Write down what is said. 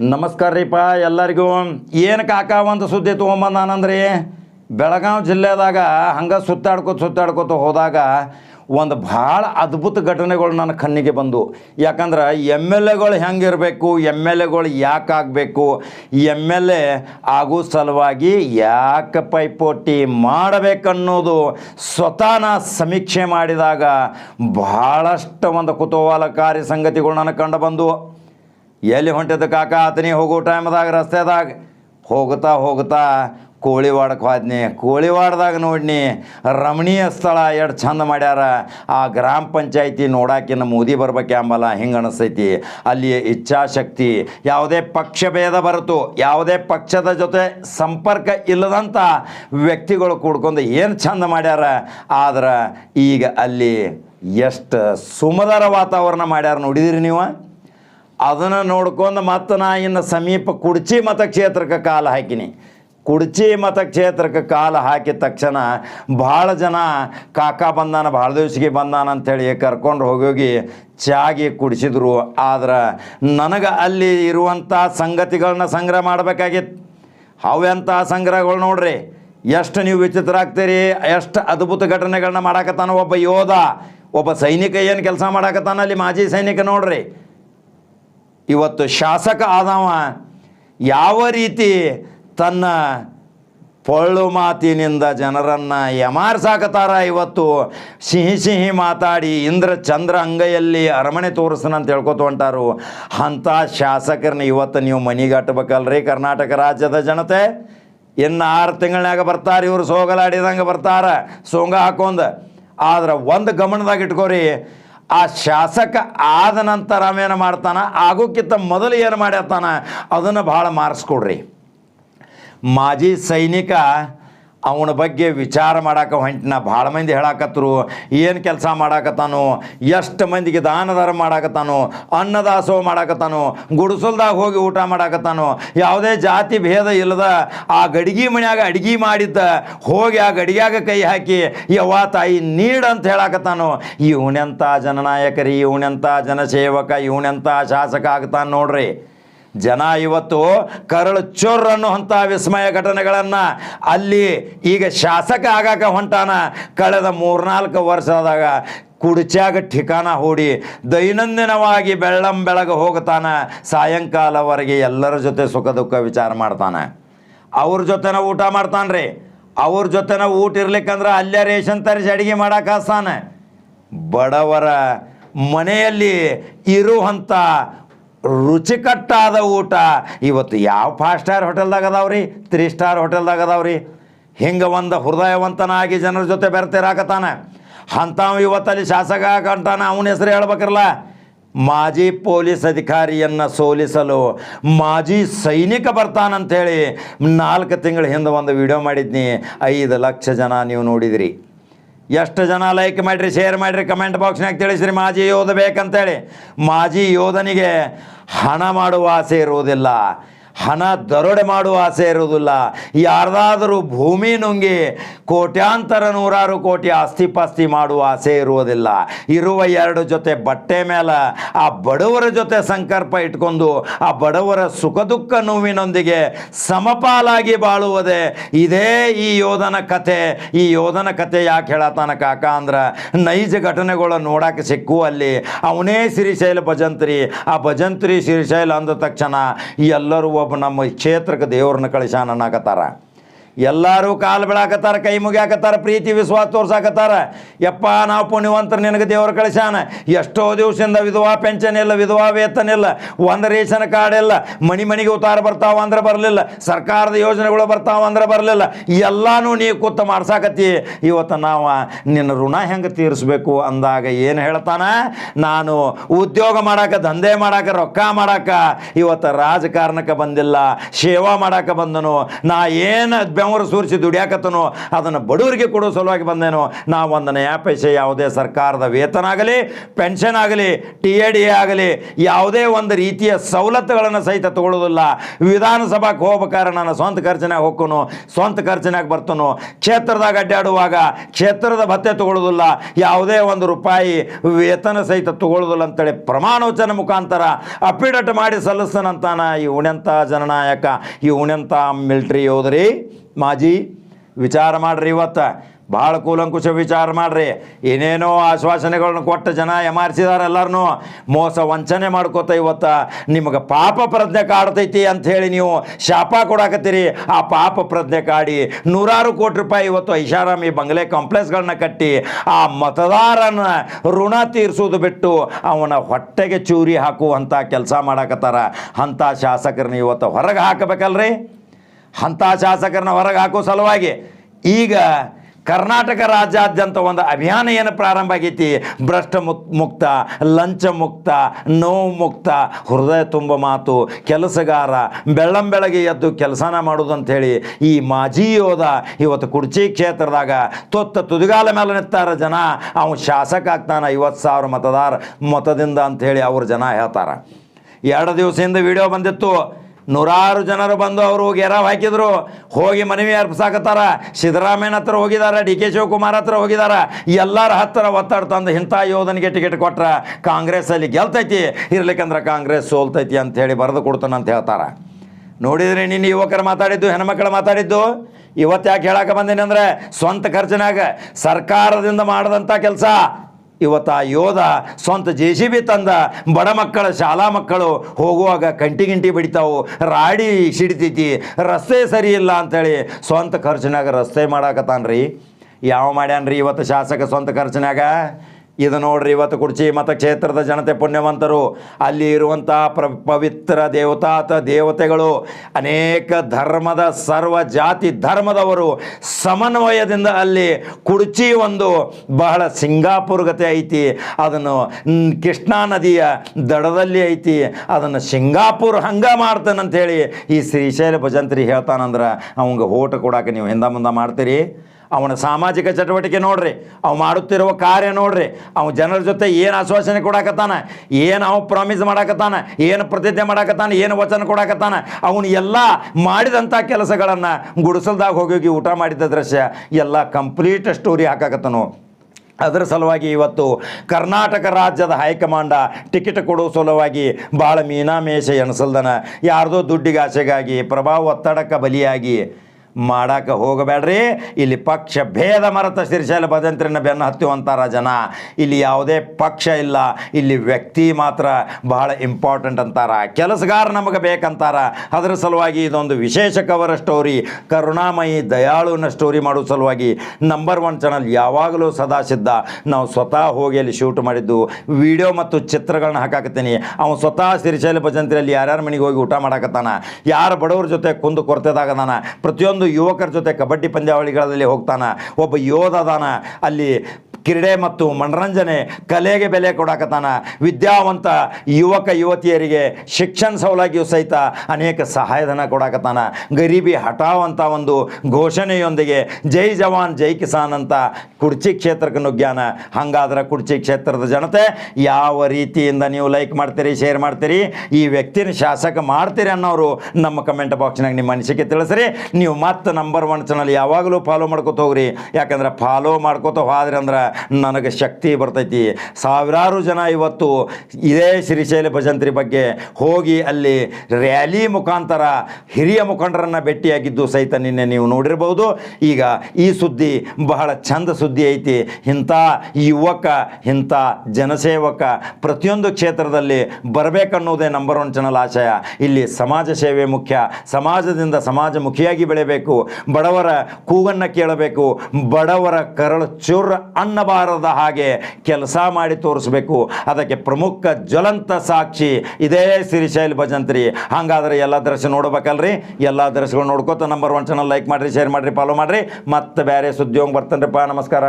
ನಮಸ್ಕಾರ ರೀಪ, ಎಲ್ಲರಿಗೂ. ಏನು ಕಾಕ, ಒಂದು ಸುದ್ದಿ ತೊಗೊಂಬಂದಾನಂದ್ರಿ? ಬೆಳಗಾವಿ ಜಿಲ್ಲೆದಾಗ ಹಂಗೆ ಸುತ್ತಾಡ್ಕೊತ ಸುತ್ತಾಡ್ಕೊತ ಹೋದಾಗ ಒಂದು ಭಾಳ ಅದ್ಭುತ ಘಟನೆಗಳು ನನ್ನ ಕಣ್ಣಿಗೆ ಬಂದು. ಯಾಕಂದ್ರೆ ಎಂ ಎಲ್ ಎಗಳು ಹೆಂಗಿರಬೇಕು, ಎಂ ಎಲ್ ಎಗಳು ಯಾಕೆ ಆಗಬೇಕು, ಎಂ ಎಲ್ ಎ ಆಗೋ ಸಲುವಾಗಿ ಯಾಕೆ ಪೈಪೋಟಿ ಮಾಡಬೇಕನ್ನೋದು ಸ್ವತಃ ಸಮೀಕ್ಷೆ ಮಾಡಿದಾಗ ಭಾಳಷ್ಟು ಒಂದು ಕುತೂಹಲಕಾರಿ ಸಂಗತಿಗಳು ನನಗೆ ಕಂಡು ಬಂದು. ಎಲ್ಲಿ ಹೊಂಟಿದ್ದ ಕಾಕ? ಆತನಿ ಹೋಗೋ ಟೈಮ್ದಾಗ ರಸ್ತೆದಾಗ. ಹೋಗ್ತಾ ಹೋಗ್ತಾ ಕೋಳಿವಾಡಕ್ಕೆ ಹೋದ್ನಿ. ಕೋಳಿವಾಡದಾಗ ನೋಡಿನಿ, ರಮಣೀಯ ಸ್ಥಳ ಎಷ್ಟು ಚಂದ ಮಾಡ್ಯಾರ. ಆ ಗ್ರಾಮ ಪಂಚಾಯತಿ ನೋಡಾಕಿನ ಮೋದಿ ಬರ್ಬೇಕೆಂಬಲ್ಲ ಹಿಂಗೆ ಅನಿಸ್ತೈತಿ. ಅಲ್ಲಿ ಇಚ್ಛಾಶಕ್ತಿ, ಯಾವುದೇ ಪಕ್ಷ ಭೇದ ಬರುತ್ತು ಯಾವುದೇ ಪಕ್ಷದ ಜೊತೆ ಸಂಪರ್ಕ ಇಲ್ಲದಂಥ ವ್ಯಕ್ತಿಗಳು ಕೂಡ್ಕೊಂಡು ಏನು ಚಂದ ಮಾಡ್ಯಾರ. ಆದ್ರೆ ಈಗ ಅಲ್ಲಿ ಎಷ್ಟು ಸುಮಧಾರ ವಾತಾವರಣ ಮಾಡ್ಯಾರ ನೋಡಿದಿರಿ ನೀವು? ಅದನ್ನು ನೋಡ್ಕೊಂಡು ಮತ್ತೆ ನಾ ಇನ್ನು ಸಮೀಪ ಕುಡ್ಚಿ ಮತಕ್ಷೇತ್ರಕ್ಕೆ ಕಾಲು ಹಾಕಿನಿ. ಕುಡ್ಚಿ ಮತಕ್ಷೇತ್ರಕ್ಕೆ ಕಾಲು ಹಾಕಿದ ತಕ್ಷಣ ಭಾಳ ಜನ ಕಾಕ ಬಂದಾನ, ಭಾಳ ದಿವ್ಸಿಗೆ ಬಂದಾನ ಅಂಥೇಳಿ ಕರ್ಕೊಂಡು ಹೋಗೋಗಿ ಚಾಗಿ ಕುಡಿಸಿದ್ರು. ಆದ್ರೆ ನನಗೆ ಅಲ್ಲಿ ಇರುವಂಥ ಸಂಗತಿಗಳನ್ನ ಸಂಗ್ರಹ ಮಾಡಬೇಕಾಗಿತ್ತು ಅವೆಂಥ ಸಂಗ್ರಹಗಳು ನೋಡ್ರಿ? ಎಷ್ಟು ನೀವು ವಿಚಿತ್ರ ಆಗ್ತೀರಿ? ಎಷ್ಟು ಅದ್ಭುತ ಘಟನೆಗಳನ್ನ ಮಾಡಾಕತ್ತಾನ ಒಬ್ಬ ಯೋಧ? ಒಬ್ಬ ಸೈನಿಕ ಏನು ಕೆಲಸ ಮಾಡಾಕತ್ತಾನ ಅಲ್ಲಿ ಮಾಜಿ ಸೈನಿಕ ನೋಡ್ರಿ? ಇವತ್ತು ಶಾಸಕ ಆದವ ಯಾವ ರೀತಿ ತನ್ನ ಪೊಳ್ಳು ಮಾತಿನಿಂದ ಜನರನ್ನು ಯಮಾರ್ಸಾಕತ್ತಾರ ಇವತ್ತು? ಸಿಹಿ ಸಿಹಿ ಮಾತಾಡಿ ಇಂದ್ರ ಚಂದ್ರ ಅಂಗೈಯಲ್ಲಿ ಅರಮನೆ ತೋರಿಸ್ತಾನ ಅಂತ ಹೇಳ್ಕೊತ ಹೊಂಟಾರು. ಅಂಥ ಶಾಸಕರನ್ನ ಇವತ್ತು ನೀವು ಮನೆಗೆ ಅಟ್ಟಬೇಕಲ್ರಿ ಕರ್ನಾಟಕ ರಾಜ್ಯದ ಜನತೆ? ಇನ್ನು ಆರು ತಿಂಗಳನ್ಯಾಗ ಬರ್ತಾರೆ ಇವರು ಸೋಗಲಾಡಿದಂಗೆ ಬರ್ತಾರೆ, ಸೋಂಗ ಹಾಕೊಂದು. ಆದ್ರೆ ಒಂದು ಗಮನದಾಗ ಇಟ್ಕೋರಿ ಆ ಶಾಸಕ ಆದ ನಂತರ ಅವೇನು ಮಾಡ್ತಾನೆ? ಆಗೋಕ್ಕಿಂತ ಮೊದಲು ಏನು ಮಾಡ್ಯತ್ತಾನ ಅದನ್ನು ಭಾಳ ಮಾರ್ಸ್ಕೊಡ್ರಿ. ಮಾಜಿ ಸೈನಿಕ ಅವನ ಬಗ್ಗೆ ವಿಚಾರ ಮಾಡಾಕ ಹೊಂಟಿನ ಭಾಳ ಮಂದಿ ಹೇಳಾಕತ್ರು, ಏನು ಕೆಲಸ ಮಾಡಾಕತ್ತಾನು, ಎಷ್ಟು ಮಂದಿಗೆ ದಾನ ಧರ್ಮ ಮಾಡಾಕತ್ತಾನು, ಅನ್ನದಾಸೋಹ ಮಾಡಾಕತ್ತಾನು, ಗುಡಿಸಲ್ದಾಗ ಹೋಗಿ ಊಟ ಮಾಡಾಕತ್ತಾನು, ಯಾವುದೇ ಜಾತಿ ಭೇದ ಇಲ್ಲದ ಆ ಗಡಿಗೆ ಮನ್ಯಾಗ ಅಡಿಗೆ ಮಾಡಿದ್ದ, ಹೋಗಿ ಆ ಗಡಿಗ್ಯಾಗ ಕೈ ಹಾಕಿ, ಯವ್ವ ತಾಯಿ ನೀಡ್ ಅಂತ ಹೇಳಾಕತ್ತಾನು ಇವನೆಂಥ ಜನನಾಯಕರಿ ಇವನೆಂಥ ಜನಸೇವಕ ಇವನೆಂಥ ಶಾಸಕ ಆಗ್ತಾನೆ ನೋಡ್ರಿ. ಜನ ಇವತ್ತು ಕರಳು ಚೋರ್ ಅನ್ನುವಂಥ ವಿಸ್ಮಯ ಘಟನೆಗಳನ್ನು ಅಲ್ಲಿ ಈಗ ಶಾಸಕ ಆಗಾಕ ಹೊಂಟಾನ. ಕಳೆದ ಮೂರ್ನಾಲ್ಕು ವರ್ಷದಾಗ ಕುಡ್ಚಾಗ ಠಿಕಾನ ಹೂಡಿ ದೈನಂದಿನವಾಗಿ ಬೆಳ್ಳಂ ಬೆಳಗ ಹೋಗ್ತಾನೆ ಸಾಯಂಕಾಲವರೆಗೆ ಎಲ್ಲರ ಜೊತೆ ಸುಖ ದುಃಖ ವಿಚಾರ ಮಾಡ್ತಾನೆ. ಅವ್ರ ಜೊತೆನ ಊಟ ಮಾಡ್ತಾನ್ರಿ. ಅವ್ರ ಜೊತೆನ ಊಟ ಇರ್ಲಿಕ್ಕಂದ್ರೆ ಅಲ್ಲೇ ರೇಷನ್ ತರಿಸಿ ಅಡಿಗೆ ಮಾಡಕ್ಕೆ ಬಡವರ ಮನೆಯಲ್ಲಿ ಇರುವಂಥ ರುಚಿಕಟ್ಟಾದ ಊಟ. ಇವತ್ತು ಯಾವ ಫೈವ್ ಸ್ಟಾರ್ ಹೋಟೆಲ್ದಾಗ ಅದಾವ್ರಿ? ತ್ರೀ ಸ್ಟಾರ್ ಹೋಟೆಲ್ದಾಗ ಅದಾವ್ರಿ. ಹಿಂಗೆ ಒಂದು ಹೃದಯವಂತನಾಗಿ ಜನರ ಜೊತೆ ಬೆರ್ತಿರಾಕತ್ತಾನ. ಅಂಥವ್ ಇವತ್ತಲ್ಲಿ ಶಾಸಕ ಕಂಟಾನ ಅವನ ಹೆಸರು ಹೇಳ್ಬೇಕಿರಲ್ಲ ಮಾಜಿ ಪೊಲೀಸ್ ಅಧಿಕಾರಿಯನ್ನು ಸೋಲಿಸಲು ಮಾಜಿ ಸೈನಿಕ ಬರ್ತಾನಂಥೇಳಿ ನಾಲ್ಕು ತಿಂಗಳ ಹಿಂದೆ ಒಂದು ವಿಡಿಯೋ ಮಾಡಿದ್ನಿ. ಐದು ಲಕ್ಷ ಜನ ನೀವು ನೋಡಿದಿರಿ. ಎಷ್ಟು ಜನ ಲೈಕ್ ಮಾಡಿರಿ ಶೇರ್ ಮಾಡಿರಿ ಕಮೆಂಟ್ ಬಾಕ್ಸ್ನಾಗ ತಿಳಿಸ್ರಿ, ಮಾಜಿ ಯೋಧ ಬೇಕಂತೇಳಿ. ಮಾಜಿ ಯೋಧನಿಗೆ ಹಣ ಮಾಡುವ ಆಸೆ ಇರುವುದಿಲ್ಲ. ಹಣ ದರೋಡೆ ಮಾಡುವ ಆಸೆ ಇರುವುದಿಲ್ಲ. ಯಾರದಾದರೂ ಭೂಮಿ ನುಂಗಿ ಕೋಟ್ಯಾಂತರ ನೂರಾರು ಕೋಟಿ ಆಸ್ತಿ ಪಾಸ್ತಿ ಮಾಡುವ ಆಸೆ ಇರುವುದಿಲ್ಲ. ಇರುವ ಎರಡು ಜೊತೆ ಬಟ್ಟೆ ಮೇಲೆ ಆ ಬಡವರ ಜೊತೆ ಸಂಕಲ್ಪ ಇಟ್ಕೊಂಡು ಆ ಬಡವರ ಸುಖ ದುಃಖ ನೋವಿನೊಂದಿಗೆ ಸಮಪಾಲಾಗಿ ಬಾಳುವುದೇ. ಇದೇ ಈ ಯೋಧನ ಕತೆ ಈ ಯೋಧನ ಕತೆ ಯಾಕೆ ಹೇಳತಾನ ಕಾಕ ಅಂದ್ರೆ, ನೈಜ ಘಟನೆಗಳು ನೋಡಕ್ಕೆ ಸಿಕ್ಕುವಲ್ಲಿ ಅವನೇ ಸಿರಿಶೈಲ ಭಜಂತ್ರಿ. ಆ ಭಜಂತ್ರಿ ಸಿರಿಶೈಲ ಅಂದ ತಕ್ಷಣ ಎಲ್ಲರೂ ಒಬ್ಬ ನಮ್ಮ ಕ್ಷೇತ್ರಕ್ಕೆ ದೇವ್ರನ್ನ ಕಳಿಸಾನ ಅನ್ನಕತ್ತಾರ ಎಲ್ಲರೂ ಕಾಲು ಬೆಳಾಕತ್ತಾರ, ಕೈ ಮುಗಿಯಾಕತ್ತಾರ ಪ್ರೀತಿ, ವಿಶ್ವಾಸ ತೋರ್ಸಾಕತ್ತಾರ. ಯಪ್ಪ, ನಾವು ಪುಣ್ಯವಂತರು, ನಿನಗೆ ದೇವ್ರ ಕಳಿಸ್ಯಾನ. ಎಷ್ಟೋ ದಿವಸದಿಂದ ವಿಧವಾ ಪೆನ್ಷನ್ ಇಲ್ಲ, ವಿಧವಾ ವೇತನ ಇಲ್ಲ, ಒಂದು ರೇಷನ್ ಕಾರ್ಡ್ ಇಲ್ಲ, ಮನಿ ಮನಿಗೆ ಉತ್ತಾರ ಬರ್ತಾವ ಅಂದ್ರೆ ಬರಲಿಲ್ಲ, ಸರ್ಕಾರದ ಯೋಜನೆಗಳು ಬರ್ತಾವ ಅಂದ್ರೆ ಬರಲಿಲ್ಲ, ಎಲ್ಲಾನು ನೀ ಕೂತ ಮಾಡ್ಸಾಕತ್ತಿ. ಇವತ್ತು ನಾವು ನಿನ್ನ ಋಣ ಹೆಂಗೆ ತೀರಿಸ್ಬೇಕು ಅಂದಾಗ ಏನು ಹೇಳ್ತಾನ? ನಾನು ಉದ್ಯೋಗ ಮಾಡಾಕ, ದಂಧೆ ಮಾಡಾಕ, ರೊಕ್ಕ ಮಾಡಾಕ, ಇವತ್ತು ರಾಜಕಾರಣಕ್ಕೆ ಬಂದಿಲ್ಲ, ಸೇವಾ ಮಾಡಾಕ ಬಂದನು. ನಾ ಏನು ಬೆವರು ಸೂರಿಸಿ ದುಡಿಯಾಕತ್ತನೋ, ಅದನ್ನು ಬಡವರಿಗೆ ಕೊಡೋ ಸಲುವಾಗಿ ಬಂದೇನೋ, ನಾವು ಒಂದನ್ನು ನಯಾ ಯಾವುದೇ ಸರ್ಕಾರದ ವೇತನ ಆಗಲಿ, ಪೆನ್ಷನ್ ಆಗಲಿ, ಟಿ ಎ ಡಿ ಆಗಲಿ, ಯಾವುದೇ ಒಂದು ರೀತಿಯ ಸವಲತ್ತುಗಳನ್ನು ಸಹಿತ ತಗೊಳ್ಳೋದಿಲ್ಲ ವಿಧಾನಸಭಾಕ್ಕೆ ಹೋಗ್ಬೇಕಾದ್ರೆ ನಾನು ಸ್ವಂತ ಖರ್ಚಿನಾಗ ಹೋಗ್ಕೊನು ಸ್ವಂತ ಖರ್ಚಿನಾಗ ಬರ್ತನು. ಕ್ಷೇತ್ರದಾಗ ಅಡ್ಡಾಡುವಾಗ ಕ್ಷೇತ್ರದ ಭತ್ತೆ ತಗೊಳ್ಳೋದಿಲ್ಲ ಯಾವುದೇ ಒಂದು ರೂಪಾಯಿ ವೇತನ ಸಹಿತ ತಗೊಳ್ಳೋದಿಲ್ಲ ಅಂತೇಳಿ ಪ್ರಮಾಣವಚನ ಮುಖಾಂತರ ಅಪ್ಪಿಡಟ್ ಮಾಡಿ ಸಲ್ಲಿಸ್ತಾನಂತಾನ ಈ ಉಣೆಂಥ ಜನನಾಯಕ, ಈ ಉಣೆಂಥ ಮಿಲ್ಟ್ರಿ ಯೋಧರಿ. ಮಾಜಿ ವಿಚಾರ ಮಾಡ್ರಿ ಇವತ್ತು. ಭಾಳ ಕೂಲಂಕುಶ ವಿಚಾರ ಮಾಡ್ರಿ. ಏನೇನೋ ಆಶ್ವಾಸನೆಗಳನ್ನ ಕೊಟ್ಟ ಜನ ಎಮಾರಿಸಿದಾರೆ ಎಲ್ಲರನ್ನೂ ಮೋಸ ವಂಚನೆ ಮಾಡ್ಕೋತ ಇವತ್ತು. ನಿಮಗೆ ಪಾಪ ಪ್ರಜ್ಞೆ ಕಾಡ್ತೈತಿ ಹೇಳಿ ನೀವು ಶಾಪ ಕೊಡಾಕತ್ತೀರಿ. ಆ ಪಾಪ ಪ್ರಜ್ಞೆ ಕಾಡಿ ನೂರಾರು ಕೋಟಿ ರೂಪಾಯಿ ಇವತ್ತು ಐಷಾರಾಮಿ ಬಂಗ್ಲೆ ಕಾಂಪ್ಲೆಕ್ಸ್ಗಳನ್ನ ಕಟ್ಟಿ ಆ ಮತದಾರನ ಋಣ ತೀರಿಸೋದು ಬಿಟ್ಟು ಅವನ ಹೊಟ್ಟೆಗೆ ಚೂರಿ ಹಾಕುವಂಥ ಕೆಲಸ ಮಾಡಾಕತ್ತಾರ. ಅಂಥ ಶಾಸಕರನ್ನ ಇವತ್ತು ಹೊರಗೆ ಹಾಕಬೇಕಲ್ರಿ? ಅಂಥ ಶಾಸಕರನ್ನ ಹೊರಗೆ ಹಾಕೋ ಸಲುವಾಗಿ ಈಗ ಕರ್ನಾಟಕ ರಾಜ್ಯಾದ್ಯಂತ ಒಂದು ಅಭಿಯಾನ ಏನು ಪ್ರಾರಂಭ ಆಗೈತಿ? ಭ್ರಷ್ಟ ಮುಕ್, ಮುಕ್ತ, ಲಂಚ ಮುಕ್ತ, ನೋವು ಮುಕ್ತ, ಹೃದಯ ತುಂಬ ಮಾತು, ಕೆಲಸಗಾರ ಬೆಳ್ಳಂಬೆಳಗ್ಗೆ ಎದ್ದು ಕೆಲಸನ ಮಾಡೋದು ಅಂಥೇಳಿ ಈ ಮಾಜಿ ಯೋಧ ಇವತ್ತು ಕುರ್ಚಿ ಕ್ಷೇತ್ರದಾಗ ತೊತ್ತ ತುದಿಗಾಲ ಮೇಲೆ ನಿಂತಾರ ಜನ ಅವನು ಶಾಸಕ ಆಗ್ತಾನೆ, ಐವತ್ತು ಸಾವಿರ ಮತದಾರ ಮತದಿಂದ ಅಂಥೇಳಿ ಅವ್ರ ಜನ ಹೇಳ್ತಾರೆ. ಎರಡು ದಿವಸದಿಂದ ವಿಡಿಯೋ ಬಂದಿತ್ತು. ನೂರಾರು ಜನರು ಬಂದು ಅವರು ಗೆರಾವ್ ಹಾಕಿದ್ರು. ಹೋಗಿ ಮನವಿ ಅರ್ಪಿಸಾಕತ್ತಾರ. ಸಿದ್ದರಾಮಯ್ಯನ ಹತ್ರ ಹೋಗಿದಾರ, ಡಿ ಕೆ ಶಿವಕುಮಾರ್ ಹತ್ರ ಹೋಗಿದಾರ. ಎಲ್ಲರ ಹತ್ತಿರ ಒತ್ತಡ ತಂದು ಇಂಥ ಯೋಧನಿಗೆ ಟಿಕೆಟ್ ಕೊಟ್ರ ಕಾಂಗ್ರೆಸ್ಸಲ್ಲಿ ಗೆಲ್ತೈತಿ. ಇರ್ಲಿಕ್ಕಂದ್ರೆ ಕಾಂಗ್ರೆಸ್ ಸೋಲ್ತೈತಿ ಅಂತ ಹೇಳಿ ಬರೆದು ಕೊಡ್ತಾನೆ ಅಂತ ಹೇಳ್ತಾರೆ. ನೋಡಿದ್ರೆ ನಿನ್ನ ಯುವಕರು ಮಾತಾಡಿದ್ದು, ಹೆಣ್ಮಕ್ಳು ಮಾತಾಡಿದ್ದು? ಇವತ್ತು ಯಾಕೆ ಹೇಳಕ್ಕೆ ಬಂದೀನಿ ಅಂದರೆ ಸ್ವಂತ ಖರ್ಚಿನಾಗ ಸರ್ಕಾರದಿಂದ ಮಾಡಿದಂಥ ಕೆಲಸ. ಇವತ್ತು ಆ ಯೋಧ ಸ್ವಂತ ಜೆ ಸಿ ಬಿ ತಂದ ಬಡ ಮಕ್ಕಳ, ಶಾಲಾ ಮಕ್ಕಳು ಹೋಗುವಾಗ ಕಂಟಿ ಗಿಂಟಿ ಬಿಡಿತಾವು. ರಾಡಿ ಸಿಡಿತೈತಿ. ರಸ್ತೆ ಸರಿ ಇಲ್ಲ ಅಂಥೇಳಿ ಸ್ವಂತ ಖರ್ಚಿನಾಗ ರಸ್ತೆ ಮಾಡಾಕತ್ತಾನ್ರಿ. ಯಾವ ಮಾಡ್ಯಾನ್ರಿ ಇವತ್ತು ಶಾಸಕ ಸ್ವಂತ ಖರ್ಚಿನಾಗ? ಇದು ನೋಡ್ರಿ, ಇವತ್ತು ಕುರ್ಚಿ ಮತಕ್ಷೇತ್ರದ ಜನತೆ ಪುಣ್ಯವಂತರು. ಅಲ್ಲಿ ಇರುವಂಥ ಪ್ರ, ಪವಿತ್ರ ದೇವತಾತ ದೇವತೆಗಳು, ಅನೇಕ ಧರ್ಮದ ಸರ್ವ ಜಾತಿ ಧರ್ಮದವರು ಸಮನ್ವಯದಿಂದ ಅಲ್ಲಿ ಕುರ್ಚಿ ಒಂದು ಬಹಳ ಸಿಂಗಾಪುರ್ ಗತೆ ಐತಿ. ಅದನ್ನು ಕೃಷ್ಣಾ ನದಿಯ ದಡದಲ್ಲಿ ಐತಿ. ಅದನ್ನು ಸಿಂಗಾಪುರ್ ಹಂಗೆ ಮಾಡ್ತಾನಂತೇಳಿ ಈ ಶ್ರೀಶೈಲ ಭಜಂತ್ರಿ ಹೇಳ್ತಾನಂದ್ರೆ, ಅವಂಗೆ ಓಟ ಕೊಡಕ್ಕೆ ನೀವು ಹಿಂದ ಮುಂದೆ ಮಾಡ್ತೀರಿ? ಅವನ ಸಾಮಾಜಿಕ ಚಟುವಟಿಕೆ ನೋಡ್ರಿ, ಅವು ಮಾಡುತ್ತಿರುವ ಕಾರ್ಯ ನೋಡ್ರಿ, ಅವ ಜನರ ಜೊತೆ ಏನು ಆಶ್ವಾಸನೆ ಕೊಡಾಕತ್ತಾನ, ಏನು ಅವ ಪ್ರಾಮಿಸ್ ಮಾಡಾಕತ್ತಾನ, ಏನು ಪ್ರತಿಜ್ಞೆ ಮಾಡಾಕತ್ತಾನ, ಏನು ವಚನ ಕೊಡಾಕತ್ತಾನ, ಅವನು ಎಲ್ಲ ಮಾಡಿದಂಥ ಕೆಲಸಗಳನ್ನು ಗುಡಿಸಲ್ದಾಗ ಹೋಗಿ ಊಟ ಮಾಡಿದ ದೃಶ್ಯ ಎಲ್ಲ ಕಂಪ್ಲೀಟ್ ಸ್ಟೋರಿ ಹಾಕಾಕತ್ತನು ಅದರ ಸಲುವಾಗಿ ಇವತ್ತು ಕರ್ನಾಟಕ ರಾಜ್ಯದ ಹೈಕಮಾಂಡ ಟಿಕೆಟ್ ಕೊಡೋ ಸಲುವಾಗಿ ಭಾಳ ಮೀನಾಮೇಷ ಎಣಸಲ್ದನ, ಯಾರ್ದೋ ದುಡ್ಡಿಗೆ ಆಸೆಗಾಗಿ ಪ್ರಭಾವ ಒತ್ತಡಕ್ಕೆ ಬಲಿಯಾಗಿ ಮಾಡಕ್ಕೆ ಹೋಗಬೇಡ್ರಿ. ಇಲ್ಲಿ ಪಕ್ಷ ಭೇದ ಮರತ ಶ್ರೀಶೈಲ ಭಜಂತ್ರಿನ ಬೆನ್ನು ಹತ್ತುವಂತಾರ ಜನ ಇಲ್ಲಿ ಯಾವುದೇ ಪಕ್ಷ ಇಲ್ಲ. ಇಲ್ಲಿ ವ್ಯಕ್ತಿ ಮಾತ್ರ ಬಹಳ ಇಂಪಾರ್ಟೆಂಟ್ ಅಂತಾರ. ಕೆಲಸಗಾರ ನಮಗೆ ಬೇಕಂತಾರ. ಅದರ ಸಲುವಾಗಿ ಇದೊಂದು ವಿಶೇಷ ಕವರ ಸ್ಟೋರಿ ಕರುಣಾಮಯಿ ದಯಾಳುನ ಸ್ಟೋರಿ ಮಾಡೋ ಸಲುವಾಗಿ ನಂಬರ್ ಒನ್ ಚಾನಲ್ ಯಾವಾಗಲೂ ಸದಾ ಸಿದ್ಧ ನಾವು ಸ್ವತಃ ಹೋಗಿ ಅಲ್ಲಿ ಶೂಟ್ ಮಾಡಿದ್ದು. ವಿಡಿಯೋ ಮತ್ತು ಚಿತ್ರಗಳನ್ನ ಹಾಕಾಕತ್ತೀನಿ. ಅವನು ಸ್ವತಃ ಸಿರಿಶೈಲ ಭಜಂತ್ರಿಯಲ್ಲಿ ಯಾರ್ಯಾರ ಮನೆಗೆ ಹೋಗಿ ಊಟ ಮಾಡಾಕತ್ತಾನ. ಯಾರ ಬಡವ್ರ ಜೊತೆ ಕುಂದು ಕೊರತೆದಾಗದಾನ. ಪ್ರತಿಯೊಂದು ಯುವಕರ ಜೊತೆ ಕಬಡ್ಡಿ ಪಂದ್ಯಾವಳಿಗಳಲ್ಲಿ ಹೋಗ್ತಾನ. ಒಬ್ಬ ಯೋಧ ಅದಾನ. ಅಲ್ಲಿ ಕ್ರೀಡೆ ಮತ್ತು ಮನರಂಜನೆ ಕಲೆಗೆ ಬೆಲೆ ಕೊಡಕತ್ತಾನ. ವಿದ್ಯಾವಂತ ಯುವಕ, ಯುವತಿಯರಿಗೆ ಶಿಕ್ಷಣ ಸೌಲಭ್ಯ ಸಹಿತ ಅನೇಕ ಸಹಾಯಧನ ಕೊಡಕತ್ತಾನ. ಗರೀಬಿ ಹಠಾವಂಥ ಒಂದು ಘೋಷಣೆಯೊಂದಿಗೆ ಜೈ ಜವಾನ್, ಜೈ ಕಿಸಾನ್ ಅಂತ ಕುರ್ಚಿ ಕ್ಷೇತ್ರಕ್ಕೆ ನುಗ್ಗ್ಯಾನ. ಹಂಗಾದ್ರೆ ಕುರ್ಚಿ ಕ್ಷೇತ್ರದ ಜನತೆ, ಯಾವ ರೀತಿಯಿಂದ ನೀವು ಲೈಕ್ ಮಾಡ್ತೀರಿ, ಶೇರ್ ಮಾಡ್ತೀರಿ, ಈ ವ್ಯಕ್ತಿನ ಶಾಸಕ ಮಾಡ್ತೀರಿ ಅನ್ನೋರು ನಮ್ಮ ಕಮೆಂಟ್ ಬಾಕ್ಸ್ನಾಗ ನಿಮ್ಮ ಅನಿಸಿಕೆ ತಿಳಿಸ್ರಿ. ನೀವು ಮತ್ತೆ ನಂಬರ್ ಒನ್ ಚಾನಲ್ ಯಾವಾಗಲೂ ಫಾಲೋ ಮಾಡ್ಕೋತ ಹೋಗ್ರಿ. ಯಾಕಂದ್ರೆ ಫಾಲೋ ಮಾಡ್ಕೋತ ಹೋದ್ರಿ ಅಂದ್ರೆ ನನಗೆ ಶಕ್ತಿ ಬರ್ತೈತಿ. ಸಾವಿರಾರು ಜನ ಇವತ್ತು ಇದೇ ಶ್ರೀಶೈಲ ಭಜಂತ್ರಿ ಬಗ್ಗೆ ಹೋಗಿ ಅಲ್ಲಿ ರ್ಯಾಲಿ ಮುಖಾಂತರ ಹಿರಿಯ ಮುಖಂಡರನ್ನು ಭೇಟಿಯಾಗಿದ್ದು ಸಹಿತ ನಿನ್ನೆ ನೀವು ನೋಡಿರ್ಬೋದು. ಈಗ ಈ ಸುದ್ದಿ ಬಹಳ ಚಂದ ಸುದ್ದಿ ಐತಿ. ಇಂಥ ಯುವಕ, ಇಂಥ ಜನಸೇವಕ ಪ್ರತಿಯೊಂದು ಕ್ಷೇತ್ರದಲ್ಲಿ ಬರಬೇಕನ್ನೋದೇ ನಂಬರ್ ಒನ್ ಚಾನಲ್ ಆಶಯ. ಇಲ್ಲಿ ಸಮಾಜ ಸೇವೆ ಮುಖ್ಯ. ಸಮಾಜದಿಂದ ಸಮಾಜ ಮುಖಿಯಾಗಿ ಬೆಳೆಯಬೇಕು. ಬಡವರ ಕೂಗನ್ನು ಕೇಳಬೇಕು. ಬಡವರ ಕರಳು ಚುರ್ ಅನ್ನಬಾರದ ಹಾಗೆ ಕೆಲಸ ಮಾಡಿ ತೋರಿಸ್ಬೇಕು. ಅದಕ್ಕೆ ಪ್ರಮುಖ ಜ್ವಲಂತ ಸಾಕ್ಷಿ ಇದೇ ಸಿರಿಶೈಲ್ ಭಜಂತ್ರಿ. ಹಾಗಾದ್ರೆ ಎಲ್ಲ ದೃಶ್ಯ ನೋಡ್ಬೇಕಲ್ರಿ? ಎಲ್ಲ ದೃಶ್ಯಗಳು ನೋಡ್ಕೋತ ನಂಬರ್ ಒನ್ ಚಾನಲ್ ಲೈಕ್ ಮಾಡಿರಿ ಶೇರ್ ಮಾಡಿರಿ ಫಾಲೋ ಮಾಡಿರಿ. ಮತ್ತೆ ಬೇರೆ ಸುದ್ದಿ ಹೋಗಿ ನಮಸ್ಕಾರ.